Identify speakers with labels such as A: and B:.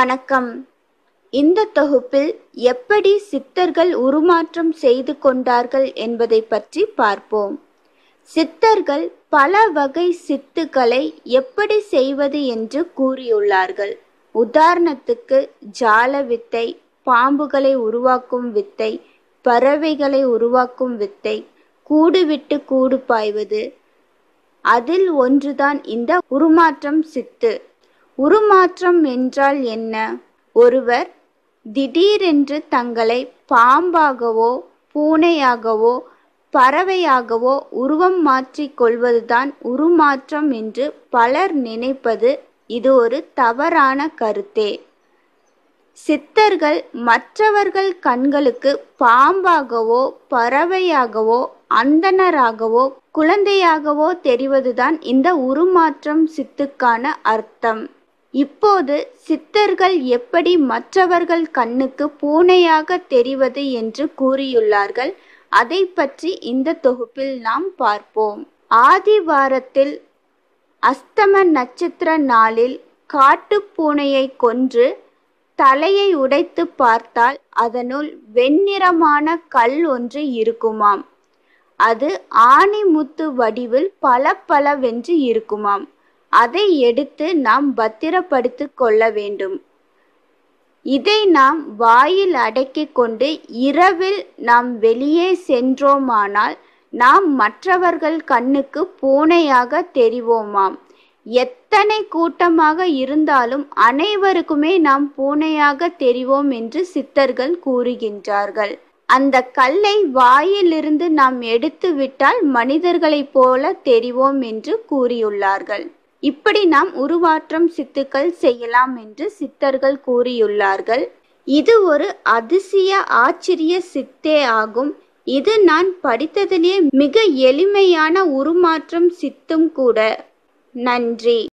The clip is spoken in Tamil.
A: வணக்கம். இந்த தொகுப்பில் எப்படி சித்தர்கள் உருமாற்றம் செய்து கொண்டார்கள் என்பதை பற்றி பார்ப்போம். சித்தர்கள் பல வகை சித்துக்களை எப்படி செய்வது என்று கூறியுள்ளார்கள். உதாரணத்துக்கு ஜால வித்தை பாம்புகளை உருவாக்கும் வித்தை பறவைகளை உருவாக்கும் வித்தை கூடு விட்டு கூடு பாய்வது. அதில் ஒன்றுதான் இந்த உருமாற்றம் சித்து. உருமாற்றம் என்றால் என்ன? ஒருவர் திடீரென்று தங்களை பாம்பாகவோ பூனையாகவோ பறவையாகவோ உருவம் மாற்றிக் கொள்வதுதான் உருமாற்றம் என்று பலர் நினைப்பது இது ஒரு தவறான கருத்தே. சித்தர்கள் மற்றவர்கள் கண்களுக்கு பாம்பாகவோ பறவையாகவோ அந்தணராகவோ குழந்தையாகவோ தெரிவதுதான் இந்த உருமாற்றம் சித்துக்கான அர்த்தம். இப்போது சித்தர்கள் எப்படி மற்றவர்கள் கண்ணுக்கு பூனையாக தெரிவது என்று கூறியுள்ளார்கள் அதை பற்றி இந்த தொகுப்பில் நாம் பார்ப்போம். ஆதிவாரத்தில் அஸ்தம நட்சத்திர நாளில் காட்டுப்பூனையை கொன்று தலையை உடைத்து பார்த்தால் அதனுள் வெண்ணிறமான கல் ஒன்று இருக்குமாம். அது ஆணிமுத்து வடிவில் பல பலவென்று இருக்குமாம். அதை எடுத்து நாம் பத்திரப்படுத்தி கொள்ள வேண்டும். இதை நாம் வாயில் அடக்கிக் கொண்டு இரவில் நாம் வெளியே சென்றோமானால் நாம் மற்றவர்கள் கண்ணுக்கு பூனையாக தெரிவோமாம். எத்தனை கூட்டமாக இருந்தாலும் அனைவருக்குமே நாம் பூனையாக தெரிவோம் என்று சித்தர்கள் கூறுகின்றார்கள். அந்த கல்லை வாயிலிருந்து நாம் எடுத்து விட்டால் மனிதர்களைப் போல தெரிவோம் என்று கூறியுள்ளார்கள். இப்படி நாம் உருவாற்றம் சித்துக்கள் செய்யலாம் என்று சித்தர்கள் கூறியுள்ளார்கள். இது ஒரு அதிசய ஆச்சரிய சித்தே ஆகும். இது நான் படித்ததிலே மிக எளிமையான உருமாற்றம் சித்தும் கூட. நன்றி.